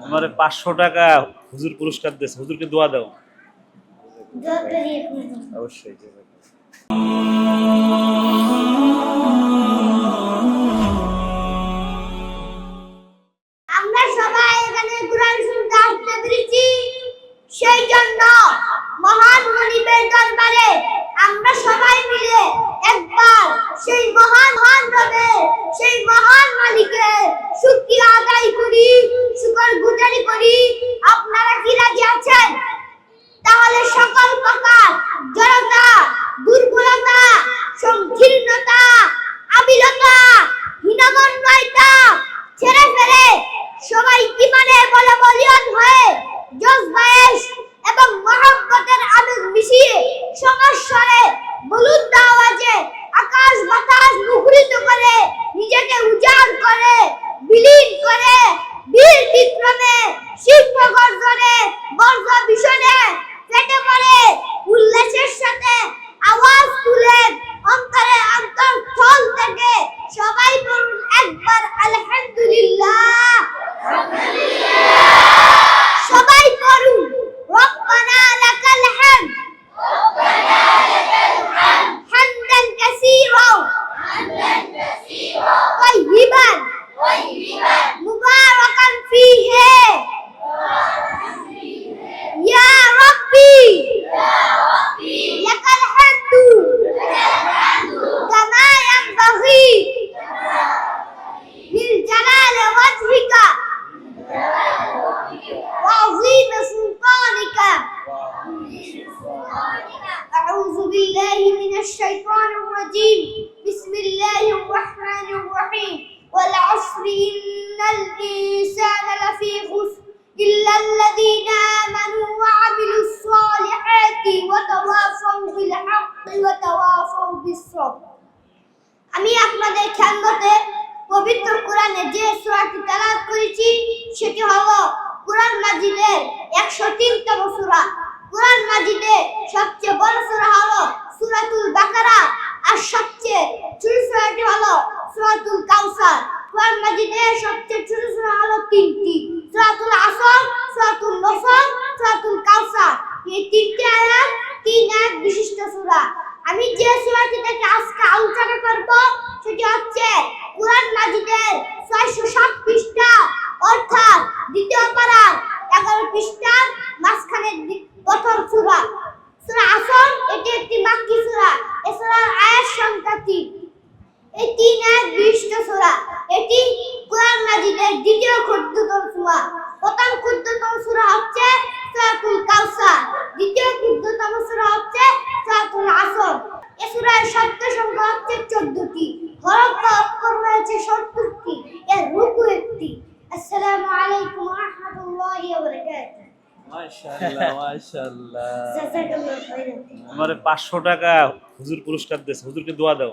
তোমার পাঁচশো টাকা হুজুর পুরস্কার দিয়েছে। হুজুরকে দোয়া দাও। অবশ্যই সেই মহান মালিকের শুকরিয়া আদায় করি শুকর গুজারি করি। আপনারা কি রাজি আছেন? বিক্রমে শিল্প গর্জনে বর্গ ভীষণে الشيطان الرجيم بسم الله الرحمن الرحيم والعصر إن الإنسان لفي خسر إلا الذين آمنوا وعملوا الصالحات وتواصوا بالحق وتواصوا بالصبر আমি আপনাদের খেয়ালতে পবিত্র কোরআনে যে সূরাটি তেলাওয়াত করেছি সেটি হলো কোরআন মাজিদের একশো তিনতম সূরা কোরআন মাজিদের সবচেয়ে বড় সূরা হলো কোরআন সবচেয়ে ছোট সূরা হলো তিনটি। সূরাতুল আসর, সূরাতুল নসর, সূরাতুল কাউসার। এই তিনটি আয়াত, তিন আয়াত বিশিষ্ট সূরা। আমি যে সূরাটি থেকে আজকে আলোচনা করব, সেটি হচ্ছে কোরআন মাজিদের ছয়শো সাত পৃষ্ঠা, অর্থাৎ দ্বিতীয় পারার এগারো পৃষ্ঠা মাঝখানের প্রথম সূরা। সূরা আসর, এটি একটি মাক্কি সূরা। এ সূরার আয়াত সংখ্যা তিন। এই তিন আয়াত বিশিষ্ট সূরা। এটি কোরআন মাজিদের দ্বিতীয় ক্ষুদ্রতম সূরা। প্রথম ক্ষুদ্রতম সূরা হচ্ছে সূরাতুল কাউসার। দ্বিতীয় ক্ষুদ্রতম সূরা হচ্ছে সূরাতুল আসর। এই সূরার শব্দ সংখ্যা হচ্ছে 14টি হরফ বা অক্ষর রয়েছে 70টি এর রুকু একটি। আসসালামু আলাইকুম ওয়া রাহমাতুল্লাহি ওয়া বারাকাতুহু। তোমার পাঁচশো টাকা হুজুর পুরস্কার দিয়েছে। হুজুরকে দোয়া দাও।